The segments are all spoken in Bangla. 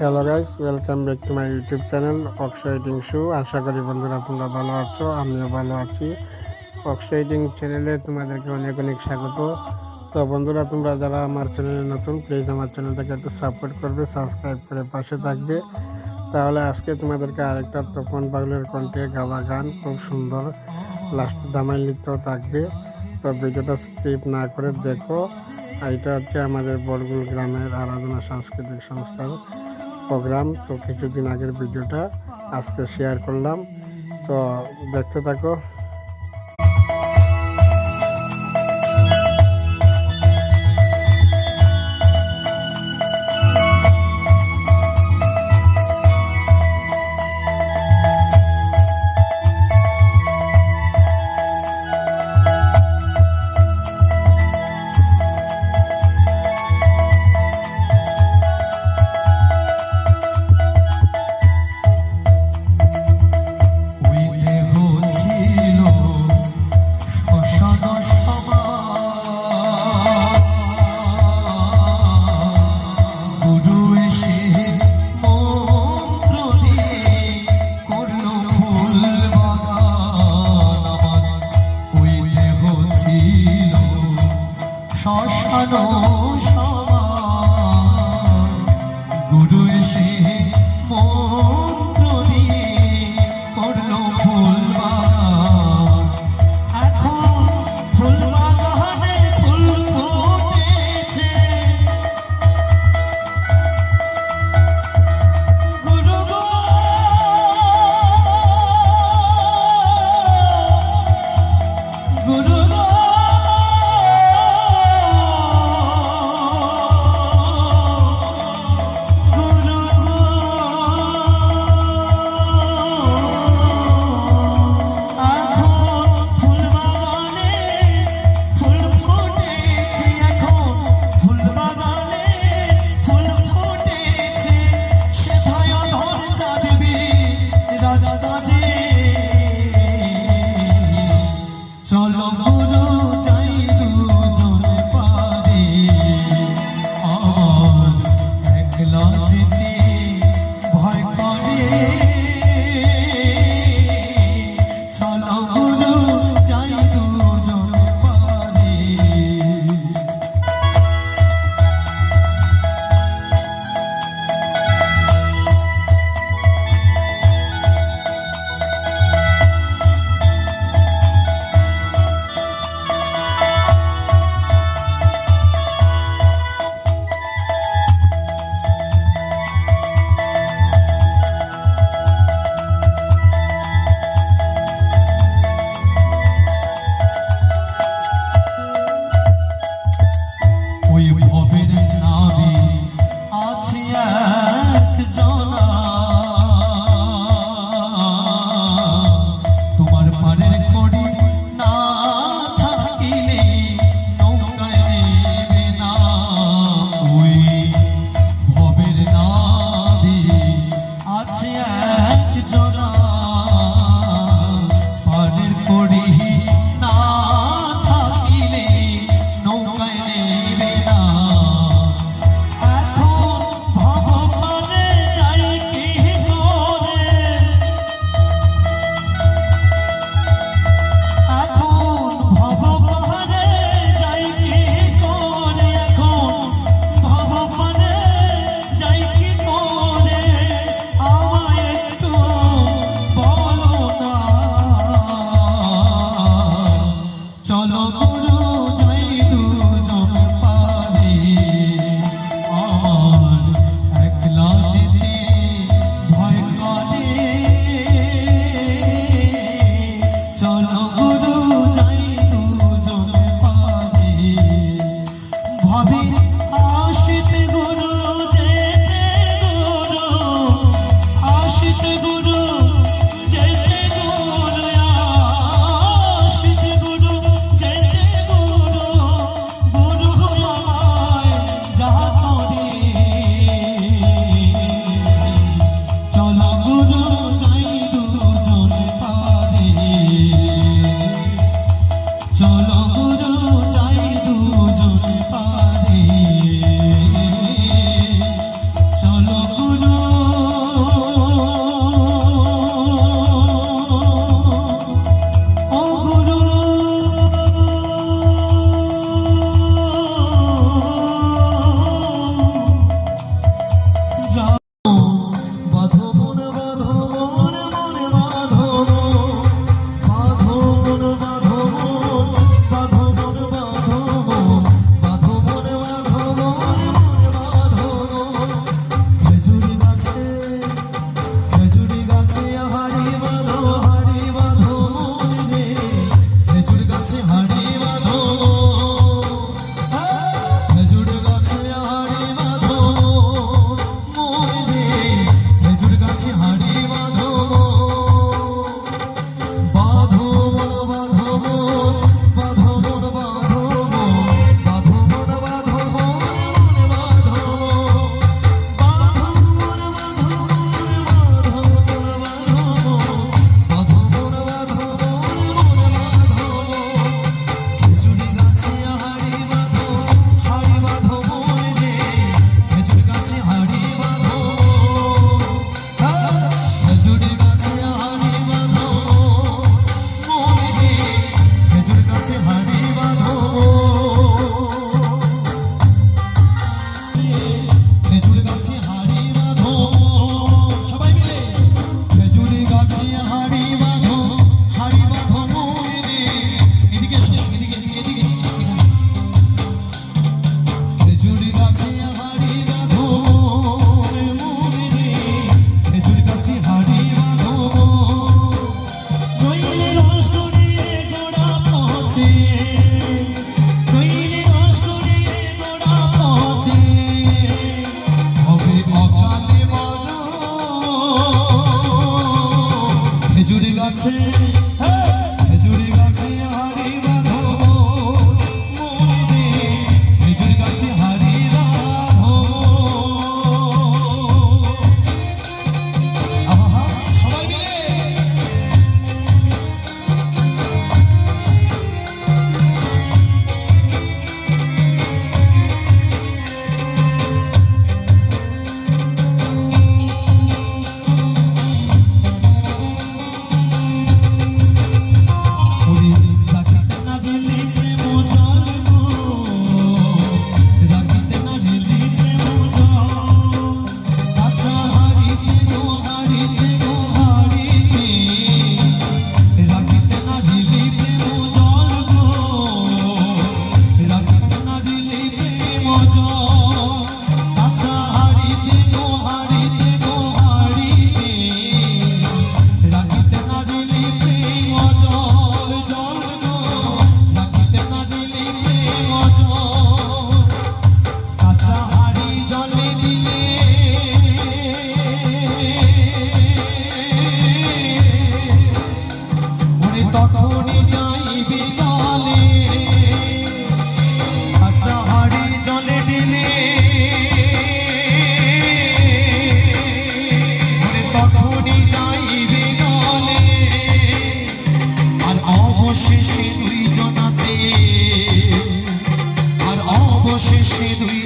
Hello guys welcome back to my YouTube channel exciting show আশা করি বন্ধুরা তোমরা ভালো আছো, আমিও ভালো আছি। অক্সাইটিং চ্যানেলে তোমাদেরকে অনেক অনেক স্বাগত। তো বন্ধুরা, তোমরা যারা আমার চ্যানেলে নতুন প্লিজ আমার চ্যানেলটাকে একটু সাপোর্ট করবে সাবস্ক্রাইব করে পাশে থাকবে। তাহলে আজকে তোমাদেরকে আরেকটা তপন পাগলের কণ্ঠে গাওয়া গান, খুব সুন্দর। লাস্ট দামাই নৃত্য থাকবে। তো ভিডিওটা স্কিপ না করে দেখো। এটা হচ্ছে আমাদের বরগুল গ্রামের আরাধনা সাংস্কৃতিক সংস্থার প্রোগ্রাম তো কিছুদিন আগের ভিডিওটা আজকে শেয়ার করলাম। তো দেখতে থাকো। কাছে তখনই যাইবি বলে আচ্ছা দিলে তখনই যাইবি বলে আর অবশেষে দুই জনাতে আর অবশেষে দুই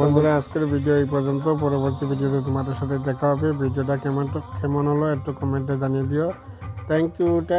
বন্ধুরা, আজকের ভিডিও এই পর্যন্ত। পরবর্তী ভিডিওতে তোমাদের সাথে দেখা হবে। ভিডিওটা কেমন কেমন হলো একটু কমেন্টে জানিয়ে দিও। থ্যাংক ইউ টা